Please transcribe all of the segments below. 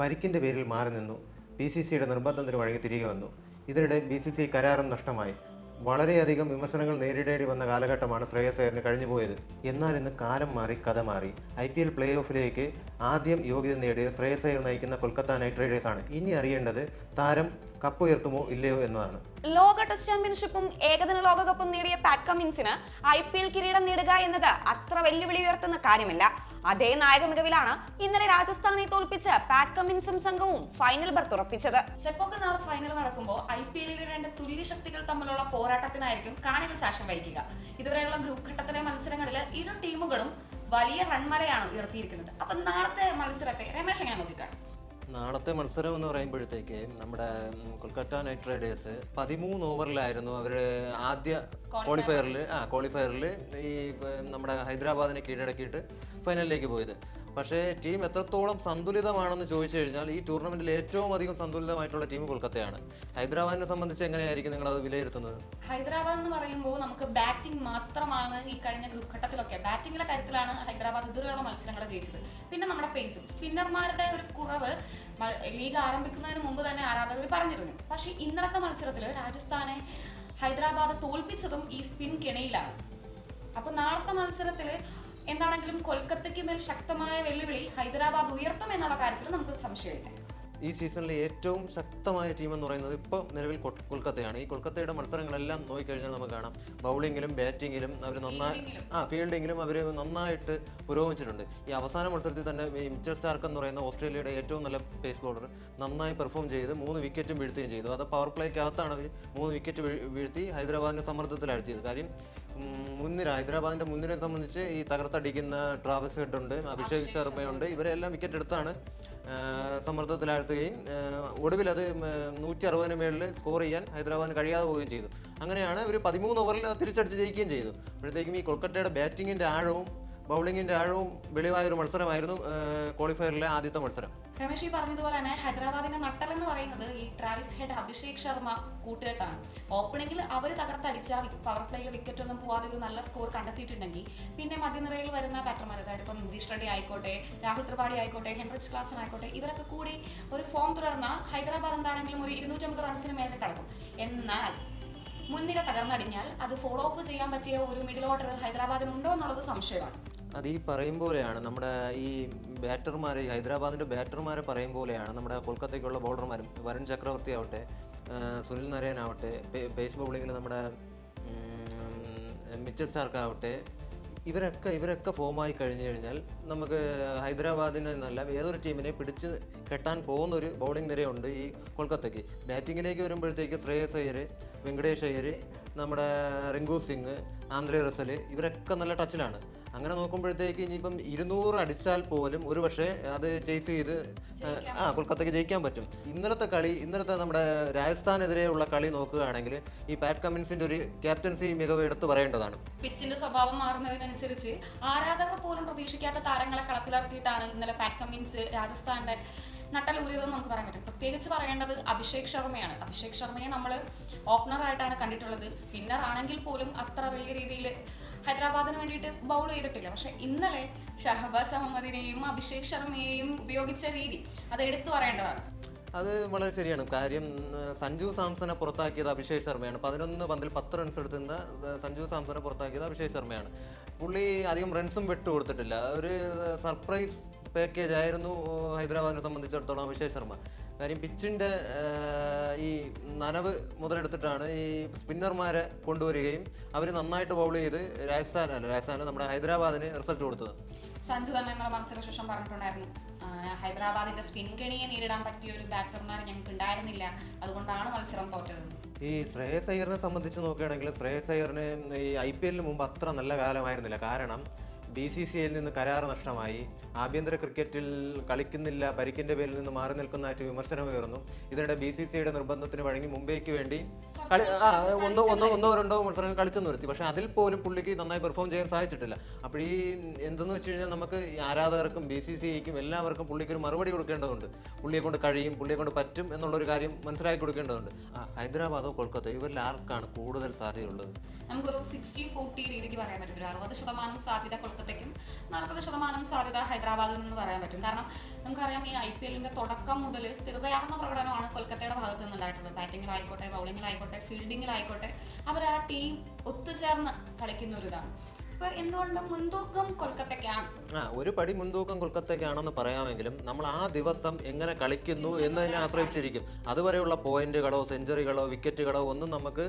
പരിക്കിന്റെ പേരിൽ മാറി നിന്നു. ബി സി സിയുടെ നിർബന്ധത്തിന് വഴങ്ങി തിരികെ വന്നു. ഇതിനിടെ ബി സി സി കരാറും നഷ്ടമായി. വളരെയധികം വിമർശനങ്ങൾ നേരിടേണ്ടി വന്ന കാലഘട്ടമാണ് ശ്രേയസ് അയ്യറിന് കഴിഞ്ഞുപോയത് എന്നാൽ ഇന്ന് കാലം മാറി കഥ മാറി. ഐ പി എൽ പ്ലേ ഓഫിലേക്ക് ആദ്യം യോഗ്യത നേടിയ ശ്രേയസ് അയ്യർ നയിക്കുന്ന കൊൽക്കത്ത നൈറ്റ് റൈഡേഴ്സാണ്. ഇനി അറിയേണ്ടത് താരം കപ്പ് ഉയർത്തുമോ ഇല്ലയോ എന്നതാണ്. ലോക ടെസ്റ്റ് ചാമ്പ്യൻഷിപ്പും ഏകദിന ലോകകപ്പും നേടിയ പാറ്റ് കമ്മിൻസിന് ഐ പി എൽ കിരീടം നേടുക എന്നത് അത്ര വെല്ലുവിളി ഉയർത്തുന്ന കാര്യമല്ല. അതേ നായക മികവിലാണ് ഇന്നലെ രാജസ്ഥാനെ തോൽപ്പിച്ച് പാറ്റ് കമ്മിൻസും സംഘവും ഫൈനൽ ബർത്ത് ഉറപ്പിച്ചത്. ചെപ്പോക്ക് നാളെ ഫൈനൽ നടക്കുമ്പോൾ ഐ പി എല്ലിലെ രണ്ട് തുല്യ ശക്തികൾ തമ്മിലുള്ള പോരാട്ടത്തിനായിരിക്കും കാണികൾ സാക്ഷ്യം വഹിക്കുക. ഇതുവരെയുള്ള ഗ്രൂപ്പ് ഘട്ടത്തിലെ മത്സരങ്ങളിൽ ഇരു ടീമുകളും വലിയ റൺമലയാണ് ഉയർത്തിയിരിക്കുന്നത്. അപ്പൊ നാളത്തെ മത്സരത്തെ രമേശ് എങ്ങനെ നോക്കിക്കാണും? നാളത്തെ മത്സരം എന്ന് പറയുമ്പോഴത്തേക്ക് നമ്മുടെ കൊൽക്കത്ത നൈറ്റ് റൈഡേഴ്സ് പതിമൂന്ന് ഓവറിലായിരുന്നു അവർ ആദ്യ ക്വാളിഫയറിൽ ആ ക്വാളിഫയറിൽ ഈ നമ്മുടെ ഹൈദരാബാദിനെ കീഴടക്കിയിട്ട് ഫൈനലിലേക്ക് പോയത്. പക്ഷേ ടീം എത്രത്തോളം സന്തുലിതമാണെന്ന് ചോദിച്ചു കഴിഞ്ഞാൽ ഈ ടൂർണമെന്റിൽ ഏറ്റവും അധികം സന്തുലിതമായിട്ടുള്ള ടീം കൊൽക്കത്തയാണ്. ഹൈദരാബാദിനെ സംബന്ധിച്ച് എങ്ങനെയായിരിക്കും നിങ്ങൾ അത് വിലയിരുത്തുന്നത്? ഹൈദരാബാദ് എന്ന് പറയുമ്പോൾ നമുക്ക് ബാറ്റിംഗ് മാത്രമാണ് ഈ കഴിഞ്ഞ ഗ്രൂപ്പ് ഘട്ടത്തിലൊക്കെ. ബാറ്റിംഗിലെ കാര്യത്തിലാണ് ഹൈദരാബാദ് ഇതുവരെയുള്ള മത്സരങ്ങൾ ജയിച്ചത്. പിന്നെ നമ്മുടെ പേസും. സ്പിന്നർമാരുടെ ഒരു കുറവ് ലീഗ് ആരംഭിക്കുന്നതിന് മുമ്പ് തന്നെ ആരാധകർ പറഞ്ഞിരുന്നു. പക്ഷേ ഇന്നത്തെ മത്സരത്തിൽ രാജസ്ഥാനെ ഹൈദരാബാദ് തോൽപ്പിച്ചതും ഈ സ്പിൻ കിണയിലാണ്. അപ്പൊ നാളത്തെ മത്സരത്തിൽ എന്താണെങ്കിലും കൊൽക്കത്തയ്ക്ക് മേൽ ശക്തമായ വെല്ലുവിളി ഹൈദരാബാദ് ഉയർത്തും എന്നുള്ള കാര്യത്തിൽ നമുക്ക് സംശയമില്ല ഈ സീസണിലെ ഏറ്റവും ശക്തമായ ടീം എന്ന് പറയുന്നത് ഇപ്പോൾ നിലവിൽ കൊൽക്കത്തയാണ്. ഈ കൊൽക്കത്തയുടെ മത്സരങ്ങളെല്ലാം നോക്കിക്കഴിഞ്ഞാൽ നമുക്ക് കാണാം. ബൗളിങ്ങിലും ബാറ്റിങ്ങിലും അവർ നന്നായി ആ ഫീൽഡിങ്ങിലും അവർ നന്നായിട്ട് പുരോഗമിച്ചിട്ടുണ്ട്. ഈ അവസാന മത്സരത്തിൽ തന്നെ ഈ മിച്ചൽ സ്റ്റാർക്ക് എന്ന് പറയുന്ന ഓസ്ട്രേലിയയുടെ ഏറ്റവും നല്ല പേസ് ബോളർ നന്നായി പെർഫോം ചെയ്ത് മൂന്ന് വിക്കറ്റും വീഴ്ത്തുകയും ചെയ്തു. അത് പവർ പ്ലേക്കകത്താണ് അവർ മൂന്ന് വിക്കറ്റ് വീഴ്ത്തി ഹൈദരാബാദിന്റെ ഹൈദരാബാദിനെ അടിച്ചത് കാര്യം മുൻനിര ഹൈദരാബാദിന്റെ മുൻനിരയെ സംബന്ധിച്ച് ഈ തകർത്തടിക്കുന്ന ട്രാവൽസ് ഹെഡ് ഉണ്ട് അഭിഷേക് ശർമ്മയുണ്ട്. ഇവരെല്ലാം വിക്കറ്റ് എടുത്താണ് സമ്മർദ്ദത്തിലാഴ്ത്തുകയും ഒടുവിൽ അത് നൂറ്റി അറുപതിന് മുകളിൽ സ്കോർ ചെയ്യാൻ ഹൈദരാബാദിന് കഴിയാതെ പോവുകയും ചെയ്തു. അങ്ങനെയാണ് ഒരു പതിമൂന്ന് ഓവറിൽ തിരിച്ചടിച്ച് ജയിക്കുകയും ചെയ്തു. അപ്പോഴത്തേക്കും ഈ കൊൽക്കത്തയുടെ ബാറ്റിങ്ങിന്റെ ആഴവും ബൗളിങ്ങിന്റെ ആഴവും വെളിവായ ഒരു മത്സരമായിരുന്നു ക്വാളിഫയറിലെ ആദ്യത്തെ മത്സരം. രമേശ് ഈ പറഞ്ഞതുപോലെ തന്നെ ഹൈദരാബാദിന്റെ നട്ടൽ എന്ന് പറയുന്നത് ഈ ട്രാവിസ് ഹെഡ് അഭിഷേക് ശർമ്മ കൂട്ടുകെട്ടാണ്. ഓപ്പണിംഗിൽ അവർ തകർത്തടിച്ച പവർ പ്ലേയിൽ വിക്കറ്റ് ഒന്നും പോവാതെ ഒരു നല്ല സ്കോർ കണ്ടെത്തിയിട്ടുണ്ടെങ്കിൽ പിന്നെ മധ്യനിരയിൽ വരുന്ന ബാറ്റർമാർ അതായത് ഇപ്പം നിതീഷ് റെഡ്ഡി ആയിക്കോട്ടെ രാഹുൽ ത്രിപാഠി ആയിക്കോട്ടെ ഹെൻറിച്ച് ക്ലാസൻ ആയിക്കോട്ടെ ഇവരൊക്കെ കൂടി ഒരു ഫോം തുടർന്ന ഹൈദരാബാദ് എന്താണെങ്കിലും ഒരു ഇരുന്നൂറ്റമ്പത് റൺസിന് മേലെ കടക്കും. എന്നാൽ മുൻനിര തകർന്നടിഞ്ഞാൽ അത് ഫോളോ അപ്പ് ചെയ്യാൻ പറ്റിയ ഒരു മിഡിൽ ഓർഡർ ഹൈദരാബാദിൽ ഉണ്ടോ എന്നുള്ളത് സംശയമാണ്. അത് ഈ പറയും പോലെയാണ്. നമ്മുടെ ഈ ബാറ്റർമാർ ഹൈദരാബാദിന്റെ ബാറ്റർമാരെ പറയും പോലെയാണ്. നമ്മുടെ കൊൽക്കത്തയ്ക്കുള്ള ബോളർമാരും വരുൺ ചക്രവർത്തി ആവട്ടെ സുനിൽ നരയൻ ആവട്ടെ പേസ് ബൗളിങ്ങിൽ നമ്മുടെ മിച്ചൽ സ്റ്റാർക്ക് ആവട്ടെ ഇവരൊക്കെ ഇവരൊക്കെ ഫോമായി കഴിഞ്ഞു കഴിഞ്ഞാൽ നമുക്ക് ഹൈദരാബാദിന് നല്ല ഏതൊരു ടീമിനെ പിടിച്ച് കെട്ടാൻ പോകുന്ന ഒരു ബൗളിംഗ് നിരയുണ്ട് ഈ കൊൽക്കത്തയ്ക്ക്. ബാറ്റിങ്ങിലേക്ക് വരുമ്പോഴത്തേക്ക് ശ്രേയസ് അയ്യർ വെങ്കടേഷ് അയ്യർ നമ്മുടെ റിങ്കു സിംഗ് ആന്ധ്രേ റസൽ ഇവരൊക്കെ നല്ല ടച്ചിലാണ്. അങ്ങനെ നോക്കുമ്പോഴത്തേക്ക് ഇനിയിപ്പം ഇരുന്നൂറ് അടിച്ചാൽ പോലും ഒരു പക്ഷേ അത് ചേസ് ചെയ്ത് ആ കൊൽക്കത്തയ്ക്ക് ജയിക്കാൻ പറ്റും. ഇന്നലത്തെ കളി ഇന്നലത്തെ നമ്മുടെ രാജസ്ഥാനെതിരെയുള്ള കളി നോക്കുകയാണെങ്കിൽ ഈ പാറ്റ് കമ്മിൻസിന്റെ ഒരു ക്യാപ്റ്റൻസി മികവ് എടുത്തു പറയേണ്ടതാണ്. പിച്ചിന്റെ സ്വഭാവം മാറുന്നതിനനുസരിച്ച് ആരാധകർ പോലും പ്രതീക്ഷിക്കാത്ത താരങ്ങളെ കളത്തിലിറക്കിയിട്ടാണ് ഇന്നലെ പാറ്റ് കമ്മിൻസ് രാജസ്ഥാന്റെ നട്ടലൂരിയതെന്ന് നമുക്ക് പറയാൻ പറ്റും. പ്രത്യേകിച്ച് പറയേണ്ടത് അഭിഷേക് ശർമ്മയാണ്. അഭിഷേക് ശർമ്മയെ നമ്മൾ ഓപ്പണറായിട്ടാണ് കണ്ടിട്ടുള്ളത്. സ്പിന്നർ ആണെങ്കിൽ പോലും അത്ര വലിയ രീതിയിൽ ഹൈദരാബാദിന് വേണ്ടിയിട്ട് ബൗൾ ചെയ്തിട്ടില്ല. പക്ഷെ ഇന്നലെ ഷഹബാസ് അഹമ്മദിനെയും അഭിഷേക് ശർമ്മയെയും ഉപയോഗിച്ച രീതി അത് എടുത്തു പറയേണ്ടതാണ്. അത് വളരെ ശരിയാണ്. കാര്യം സഞ്ജു സാംസനെ പുറത്താക്കിയത് അഭിഷേക് ശർമ്മയാണ്. പതിനൊന്ന് പന്തിൽ പത്ത് റൺസ് എടുത്തുന്ന സഞ്ജു സാംസനെ പുറത്താക്കിയത് അഭിഷേക് ശർമ്മയാണ്. പുള്ളി അധികം റൺസും വിട്ടു കൊടുത്തിട്ടില്ല. ഒരു സർപ്രൈസ് പാക്കേജ് ആയിരുന്നു ഹൈദരാബാദിനെ സംബന്ധിച്ചിടത്തോളം അഭിഷേക് ശർമ്മ. കാര്യം പിച്ചിന്റെ ഈ നനവ് മുതലെടുത്തിട്ടാണ് ഈ സ്പിന്നർമാരെ കൊണ്ടുവരികയും അവർ നന്നായിട്ട് ബൗൾ ചെയ്ത് രാജസ്ഥാൻ അല്ല രാജസ്ഥാൻ നമ്മുടെ ഹൈദരാബാദിന് റിസൾട്ട് കൊടുത്തത്. സഞ്ജു തന്നെ ഞങ്ങളുടെ മത്സരശേഷം പറഞ്ഞിട്ടുണ്ടായിരുന്നു. ഹൈദരാബാദിന്റെ സ്പിൻ കെണിയെ നേരിടാൻ പറ്റിയ ഒരു ബാറ്റർമാർ ഞങ്ങൾക്ക് ഉണ്ടായിരുന്നില്ല. അതുകൊണ്ടാണ് മത്സരം തോറ്റത്. ഈ ശ്രേയസ് അയ്യറിനെ സംബന്ധിച്ച് നോക്കുകയാണെങ്കിൽ ശ്രേയസ് അയ്യറിന് ഈ ഐ പി എല്ലിന് മുമ്പ് അത്ര നല്ല കാലമായിരുന്നില്ല. കാരണം ബി സി സി ഐയിൽ നിന്ന് കരാർ നഷ്ടമായി. ആഭ്യന്തര ക്രിക്കറ്റിൽ കളിക്കുന്നില്ല പരിക്കിന്റെ പേരിൽ നിന്ന് മാറി നിൽക്കുന്നതായിട്ട് വിമർശനമുയർന്നു ഇതിനിടെ ബി സി സി ഐയുടെ നിർബന്ധത്തിന് വഴങ്ങി മുംബൈക്ക് വേണ്ടി കളി ആ ഒന്നോ ഒന്നോ ഒന്നോ രണ്ടോ മത്സരങ്ങൾ കളിച്ചു നിർത്തി പക്ഷെ അതിൽ പോലും പുള്ളിക്ക് നന്നായി പെർഫോം ചെയ്യാൻ സാധിച്ചിട്ടില്ല. അപ്പോൾ ഈ എന്തെന്ന് വെച്ച് കഴിഞ്ഞാൽ നമുക്ക് ഈ ആരാധകർക്കും ബി സി സി ഐക്കും എല്ലാവർക്കും പുള്ളിക്ക് ഒരു മറുപടി കൊടുക്കേണ്ടതുണ്ട്. പുള്ളിയെ കൊണ്ട് കഴിയും പുള്ളിയെ കൊണ്ട് പറ്റും എന്നുള്ളൊരു കാര്യം മനസ്സിലാക്കി കൊടുക്കേണ്ടതുണ്ട്. ഹൈദരാബാദോ കൊൽക്കത്ത ഇവരിൽ ആർക്കാണ് കൂടുതൽ സാധ്യതയുള്ളത്? നമുക്കൊരു സിക്സ്റ്റി ഫോർട്ടി രീതിക്ക് പറയാൻ പറ്റും. ഒരു അറുപത് ശതമാനം സാധ്യത കൊൽക്കത്തയ്ക്കും നാൽപ്പത് ശതമാനം സാധ്യത ഹൈദരാബാദ് ഹൈദരാബാദിൽ നിന്ന് പറയാൻ പറ്റും. കാരണം നമുക്കറിയാം ഈ ഐ പി എല്ലിന്റെ തുടക്കം മുതൽ സ്ഥിരതയാർന്ന പ്രകടനമാണ് കൊൽക്കത്തയുടെ ഭാഗത്ത് നിന്നുണ്ടായിട്ടുള്ളത്. ബാറ്റിങ്ങിലായിക്കോട്ടെ ബൗളിങ്ങിലായിക്കോട്ടെ ഫീൽഡിങ്ങിലായിക്കോട്ടെ അവർ ആ ടീം ഒത്തുചേർന്ന് കളിക്കുന്ന ഒരു ഇതാണ്. ആ ഒരു പടി മുൻതൂക്കം കൊൽക്കത്തക്കാണെന്ന് പറയാമെങ്കിലും നമ്മൾ ആ ദിവസം എങ്ങനെ കളിക്കുന്നു എന്നതിനെ ആശ്രയിച്ചിരിക്കും. അതുവരെയുള്ള പോയിന്റുകളോ സെഞ്ചുറികളോ വിക്കറ്റുകളോ ഒന്നും നമുക്ക്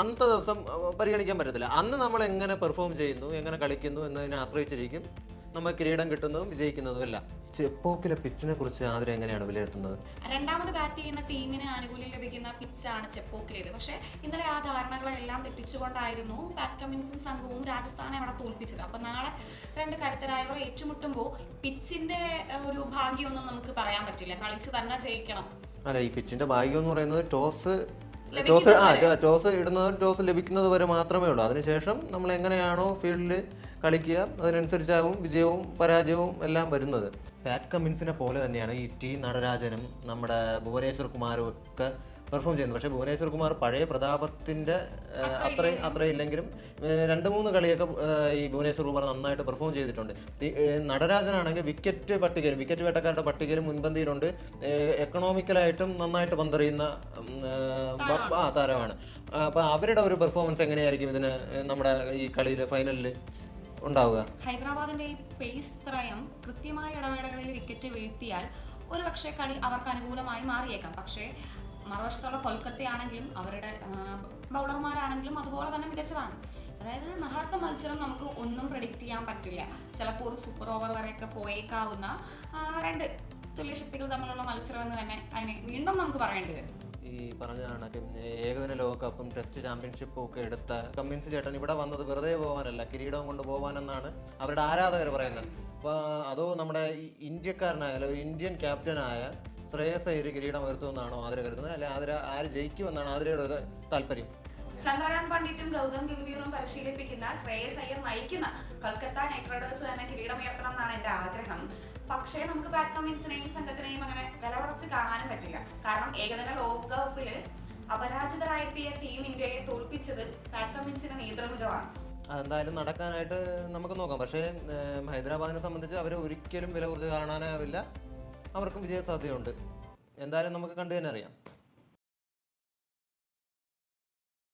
അന്നത്തെ ദിവസം പരിഗണിക്കാൻ പറ്റത്തില്ല. അന്ന് നമ്മൾ എങ്ങനെ പെർഫോം ചെയ്യുന്നു എങ്ങനെ കളിക്കുന്നു എന്നതിനെ ആശ്രയിച്ചിരിക്കും. നമ്മൾ കിരീടം കിട്ടുന്നതും വിജയിക്കുന്നതും അല്ല ചെപ്പോക്കിലെ പിച്ചിനെ കുറിച്ച് ആദ്യം എങ്ങനെയാണ് വിലയിരുത്തുന്നത്? രണ്ടാമത് ബാറ്റ് ചെയ്യുന്ന ടീമിന് ആനുകൂല്യം ലഭിക്കുന്ന പിച്ചാണ് ചെപ്പോക്കിലേത്. പക്ഷേ ഇന്നലെ ആ ധാരണകളെല്ലാം തെറ്റിച്ചുകൊണ്ടായിരുന്നു ബാറ്റ് കമ്മിൻസും സംഘവും രാജസ്ഥാനെ അവിടെ തോൽപ്പിച്ചത്. അപ്പൊ നാളെ രണ്ട് കരുത്തരായവർ ഏറ്റുമുട്ടുമ്പോൾ പിച്ചിന്റെ ഒരു ഭാഗ്യമൊന്നും നമുക്ക് പറയാൻ പറ്റില്ല. കളിച്ച് തന്നെ ജയിക്കണം. അല്ല ഈ പിച്ചിന്റെ ഭാഗ്യം എന്ന് പറയുന്നത് ടോസ് ടോസ് ആ ടോസ് ഇടുന്നവർ ടോസ് ലഭിക്കുന്നത് വരെ മാത്രമേ ഉള്ളൂ. അതിനുശേഷം നമ്മൾ എങ്ങനെയാണോ ഫീൽഡിൽ കളിക്കുക. അതിനനുസരിച്ചാവും വിജയവും പരാജയവും എല്ലാം വരുന്നത്. പാറ്റ് കമ്മിൻസിനെ പോലെ തന്നെയാണ് ഈ ടി നടരാജനും നമ്മുടെ ഭുവനേശ്വർ കുമാറും ഒക്കെ പെർഫോം ചെയ്യുന്നത്. പക്ഷേ ഭുവനേശ്വർ കുമാർ പഴയ പ്രതാപത്തിന്റെ അത്രയും അത്രയും ഇല്ലെങ്കിലും രണ്ട് മൂന്ന് കളിയൊക്കെ ഈ ഭുവനേശ്വർ കുമാർ നന്നായിട്ട് പെർഫോം ചെയ്തിട്ടുണ്ട്. നടരാജനാണെങ്കിൽ വിക്കറ്റ് പട്ടികയിൽ വിക്കറ്റ് വേട്ടക്കാരുടെ പട്ടികയിൽ മുൻപന്തിയിലുണ്ട്. എക്കണോമിക്കലായിട്ടും നന്നായിട്ട് പന്തെറിയുന്ന ആ താരമാണ്. അപ്പോൾ അവരുടെ ഒരു പെർഫോമൻസ് എങ്ങനെയായിരിക്കും ഇതിന് നമ്മുടെ ഈ കളിയിൽ ഫൈനലിൽ ഉണ്ടാവുക. ഹൈദരാബാദിന്റെ ഈ പേസ് ത്രയം കൃത്യമായ ഇടവേളകളിൽ വിക്കറ്റ് വീഴ്ത്തിയാൽ ഒരു പക്ഷേ കളി അവർക്ക് അനുകൂലമായി മാറിയേക്കാം. പക്ഷേ മറുവശത്തുള്ള കൊൽക്കത്തയാണെങ്കിലും അവരുടെ ബൗളർമാരാണെങ്കിലും അതുപോലെ തന്നെ മികച്ചതാണ്. അതായത് നാളത്തെ മത്സരം നമുക്ക് ഒന്നും പ്രഡിക്റ്റ് ചെയ്യാൻ പറ്റില്ല. ചിലപ്പോൾ ഒരു സൂപ്പർ ഓവർ വരെയൊക്കെ പോയേക്കാവുന്ന രണ്ട് തുല്യശക്തികൾ തമ്മിലുള്ള മത്സരം എന്ന് തന്നെ അതിനെ വീണ്ടും നമുക്ക് പറയേണ്ടി വരും. ഈ പറഞ്ഞ ഏകദിന ലോകകപ്പും ടെസ്റ്റ് ചാമ്പ്യൻഷിപ്പും ഒക്കെ എടുത്ത കമ്മിൻസ് ചേട്ടൻ ഇവിടെ വന്നത് വെറുതെ പോകാനല്ല കിരീടവും കൊണ്ട് പോകാനെന്നാണ് അവരുടെ ആരാധകർ പറയുന്നത്. അപ്പോൾ അതോ നമ്മുടെ ഇന്ത്യക്കാരനായ അല്ലെങ്കിൽ ഇന്ത്യൻ ക്യാപ്റ്റനായ ശ്രേയസ് അയ്യർ കിരീടം ഉയർത്തുമെന്നാണോ ആതിര കരുതുന്നത്? അല്ലെ ആതിര ആര് ജയിക്കുമെന്നാണ് ആതിരയുടെ ഒരു താല്പര്യം. ചന്ദ്രകാന്ത് പണ്ഡിറ്റും ഗൗതം ഗംഭീറും പരിശീലിപ്പിക്കുന്ന ശ്രേയസ് അയ്യർ നയിക്കുന്ന കൊൽക്കത്ത നൈറ്റ് റൈഡേഴ്സ് തന്നെ കിരീടമുയർത്തണം എന്നാണ് എന്റെ ആഗ്രഹം. പക്ഷേ നമുക്ക് ബാറ്റ് കമ്മിൻസിനെയും സംഘത്തിനെയും അങ്ങനെ വില കുറച്ച് കാണാനും പറ്റില്ല. കാരണം ഏകദിന ലോകകപ്പിൽ അപരാജിതരായെത്തിയ ടീം ഇന്ത്യയെ തോൽപ്പിച്ചത് ബാറ്റ് നേതൃമുഖമാണ്. എന്തായാലും നടക്കാനായിട്ട് നമുക്ക് നോക്കാം. പക്ഷേ ഹൈദരാബാദിനെ സംബന്ധിച്ച് അവർ ഒരിക്കലും വില കുറച്ച് കാണാനാവില്ല. അവർക്കും വിജയ സാധ്യതയുണ്ട് എന്തായാലും നമുക്ക് കണ്ടു തന്നെ അറിയാം.